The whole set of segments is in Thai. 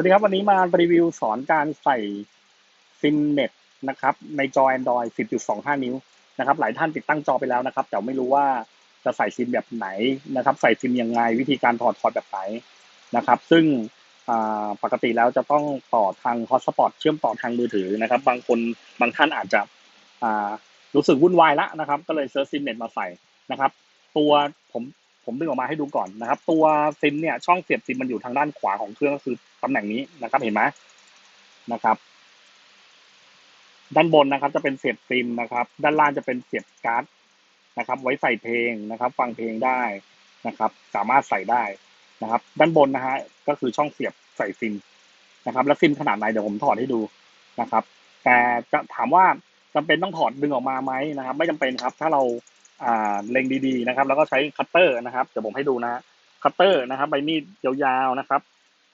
วัสดีครับ วันนี้มารีวิวสอนการใส่ซิมเน็ตนะครับ ในจอ Android 10.25 นิ้วนะครับ หลายท่านติดตั้งจอไปแล้วนะครับ แต่ไม่รู้ว่าจะใส่ซิมแบบไหนนะครับ ใส่ซิมยังไง วิธีการถอดถอดแบบไหนนะครับ ซึ่งปกติแล้วจะต้องต่อทางฮอตสปอตเชื่อมต่อทางมือถือนะครับ บางคนบางท่านอาจจะรู้สึกวุ่นวายแล้วนะครับ ก็เลยเซิร์ชซิมเน็ตมาใส่นะครับ ตัวผม ผมดึงออกมาให้ดูก่อนนะครับ ตัวซิมเนี่ยช่องเสียบซิมมันอยู่ทางด้านขวาของเครื่องก็คือตำแหน่งนี้นะครับเห็นไหมนะครับ ด้านบนนะครับ จะเป็นเสียบซิมนะครับ ด้านล่างจะเป็นเสียบการ์ดนะครับ ไว้ใส่เพลงนะครับ ฟังเพลงได้นะครับ สามารถใส่ได้นะครับ ด้านบนนะฮะก็คือช่องเสียบใส่ซิมนะครับ แล้วซิมขนาดไหนเดี๋ยวผมถอดให้ดูนะครับ แต่จะถามว่าจำเป็นต้องถอดดึงออกมาไหมนะครับ ไม่จำเป็นครับ ถ้าเรา อ่าเล็งดีๆนะครับ แล้วก็ใช้คัตเตอร์นะครับเดี๋ยวผมให้ดูนะฮะคัตเตอร์นะครับ ใบมีดยาวๆนะครับ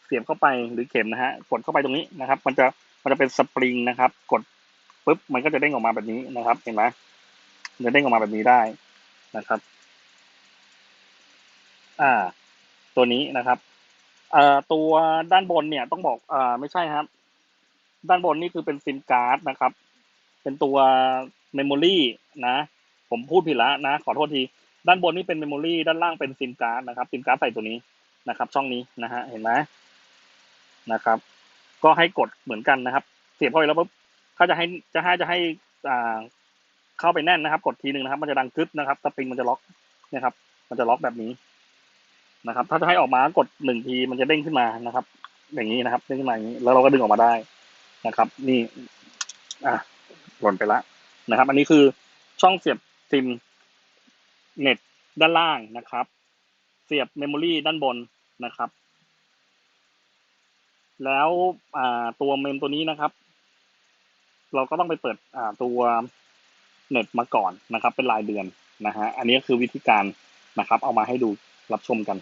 เสียบเข้าไปหรือเข็มนะฮะกดเข้าไปตรงนี้นะครับ มันจะมันจะเป็นสปริงนะครับ กดปุ๊บมันก็จะเด้งออกมาแบบนี้นะครับ เห็นไหมจะเด้งออกมาแบบนี้ได้นะครับ อ่า ตัวนี้นะครับเอ่อตัวด้านบนเนี่ยต้องบอกอ่าไม่ใช่ครับ ด้านบนนี่คือเป็นซิมการ์ดนะครับ เป็นตัวเมมโมรีนะ ผมพูดผิดล้วนะ ขอโทษที ด้านบนนี่เป็นเมมโมรีด้านล่างเป็นซิมการ์ดนะครับซิมการ์ดใส่ตัวนี้นะครับ ช่องนี้นะฮะเห็นไหมนะครับ ก็ให้กดเหมือนกันนะครับ เสียบเข้าไปแล้วปุ๊บเขาจะให้จะให้จะให้อ่าเข้าไปแน่นนะครับ กดทีหนึ่งนะครับ มันจะดังกึ๊บนะครับสปริงมันจะล็อกนะครับ มันจะล็อกแบบนี้นะครับ ถ้าจะให้ออกมากดหนึ่งทีมันจะเด้งขึ้นมานะครับ อย่างนี้นะครับเด้งขึ้นมาอย่างนี้แล้วเราก็ดึงออกมาได้นะครับ นี่ อะหล่นไปละนะครับ อันนี้คือช่องเสียบ ซิมเน็ตด้านล่างนะครับ เสียบเมมโมรีด้านบนนะครับ แล้วตัวเมมตัวนี้นะครับ เราก็ต้องไปเปิดตัวเน็ตมาก่อนนะครับ เป็นรายเดือนนะฮะอันนี้ก็คือวิธีการนะครับ เอามาให้ดูรับชมกัน